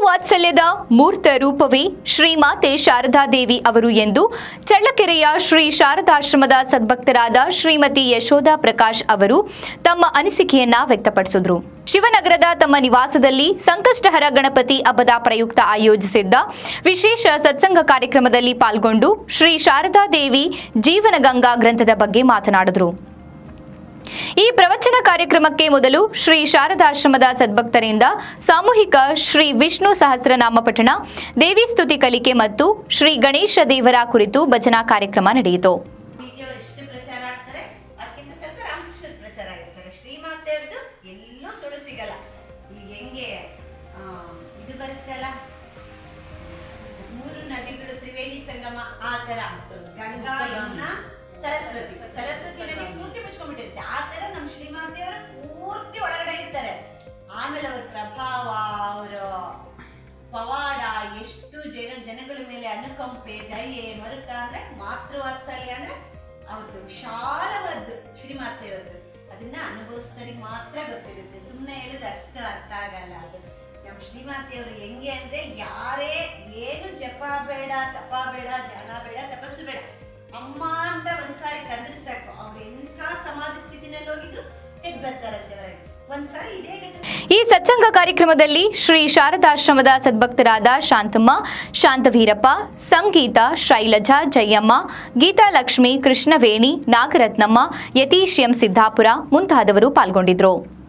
ಸೌಂದರ್ಯದ ಮೂರ್ತ ರೂಪವೇ ಶ್ರೀಮಾತೆ ಶಾರದಾದೇವಿ ಅವರು ಎಂದು ಚಳ್ಳಕೆರೆಯ ಶ್ರೀ ಶಾರದಾಶ್ರಮದ ಸದ್ಭಕ್ತರಾದ ಶ್ರೀಮತಿ ಯಶೋಧ ಪ್ರಕಾಶ್ ಅವರು ತಮ್ಮ ಅನಿಸಿಕೆಯನ್ನ ವ್ಯಕ್ತಪಡಿಸಿದ್ರು. ಶಿವನಗರದ ತಮ್ಮ ನಿವಾಸದಲ್ಲಿ ಸಂಕಷ್ಟಹರ ಗಣಪತಿ ಹಬ್ಬದ ಪ್ರಯುಕ್ತ ಆಯೋಜಿಸಿದ್ದ ವಿಶೇಷ ಸತ್ಸಂಗ ಕಾರ್ಯಕ್ರಮದಲ್ಲಿ ಪಾಲ್ಗೊಂಡು ಶ್ರೀ ಶಾರದಾದೇವಿ ಜೀವನಗಂಗಾ ಗ್ರಂಥದ ಬಗ್ಗೆ ಮಾತನಾಡಿದರು. ಈ ಪ್ರವಚನ ಕಾರ್ಯಕ್ರಮಕ್ಕೆ ಮೊದಲು ಶ್ರೀ ಶಾರದಾಶ್ರಮದ ಸದ್ಭಕ್ತರಿಂದ ಸಾಮೂಹಿಕ ಶ್ರೀ ವಿಷ್ಣು ಸಹಸ್ರನಾಮ ಪಠಣ, ದೇವಿ ಸ್ತುತಿ ಕಲಿಕೆ ಮತ್ತು ಶ್ರೀ ಗಣೇಶ ದೇವರ ಕುರಿತು ಭಜನಾ ಕಾರ್ಯಕ್ರಮ ನಡೆಯಿತು. ಸರಸ್ವತಿ. ಸರಸ್ವತಿ ಪ್ರಚಾರ ಪೂರ್ತಿ ಅದಕ್ಕಿಂತ ಆಮೇಲೆ ಅವ್ರ ಪ್ರಭಾವ, ಅವರ ಪವಾಡ, ಎಷ್ಟು ಜನ, ಜನಗಳ ಮೇಲೆ ಅನುಕಂಪೆ, ದಯೆ, ಮರುಕ ಅಂದ್ರೆ ಮಾತೃವಾತ್ಸಲ್ಯ ಅಂದ್ರೆ ಅವ್ರದ್ದು ವಿಶಾಲವಾದ್ದು ಶ್ರೀಮಾತೆಯವ್ರದ್ದು ಅದನ್ನ ಅನುಭವಿಸಿದರಿಗೆ ಮಾತ್ರ ಗೊತ್ತಿರುತ್ತೆ. ಸುಮ್ಮನೆ ಹೇಳಿದ್ರೆ ಅಷ್ಟು ಅರ್ಥ ಆಗಲ್ಲ ಅದು. ನಮ್ಮ ಶ್ರೀಮಾತೆಯವರು ಹೆಂಗೆ ಅಂದ್ರೆ ಯಾರೇ, ಏನು ಜಪ ಬೇಡ, ತಪ ಬೇಡ, ಧ್ಯಾನ ಬೇಡ, ತಪಸ್ಸು ಬೇಡ. ಅಮ್ಮ ಅಂತ ಒಂದ್ಸಾರಿ ತಂದ್ರೆ ಸಾಕು. ಅವ್ರು ಎಂಥ ಸಮಾಧಿ ಸ್ಥಿತಿನಲ್ಲಿ ಹೋಗಿದ್ರು ಎದ್ದು ಬರ್ತಾರಂತೆ ಹೊರಗೆ? ಒಂದ್ಸಾರಿ ಇದೇ ಘಟನೆ. ಸತ್ಸಂಗ ಕಾರ್ಯಕ್ರಮದಲ್ಲಿ ಶ್ರೀ ಶಾರದಾಶ್ರಮದ ಸದ್ಭಕ್ತರಾದ ಶಾಂತಮ್ಮ, ಶಾಂತವೀರಪ್ಪ, ಸಂಗೀತ ಶೈಲಜಾ ಜಯಮ್ಮ ಗೀತಾಲಕ್ಷ್ಮಿ ಕೃಷ್ಣವೇಣಿ, ನಾಗರತ್ನಮ್ಮ, ಯತೀಶ್ ಎಂ ಸಿದ್ದಾಪುರ ಮುಂತಾದವರು ಪಾಲ್ಗೊಂಡಿದ್ರು.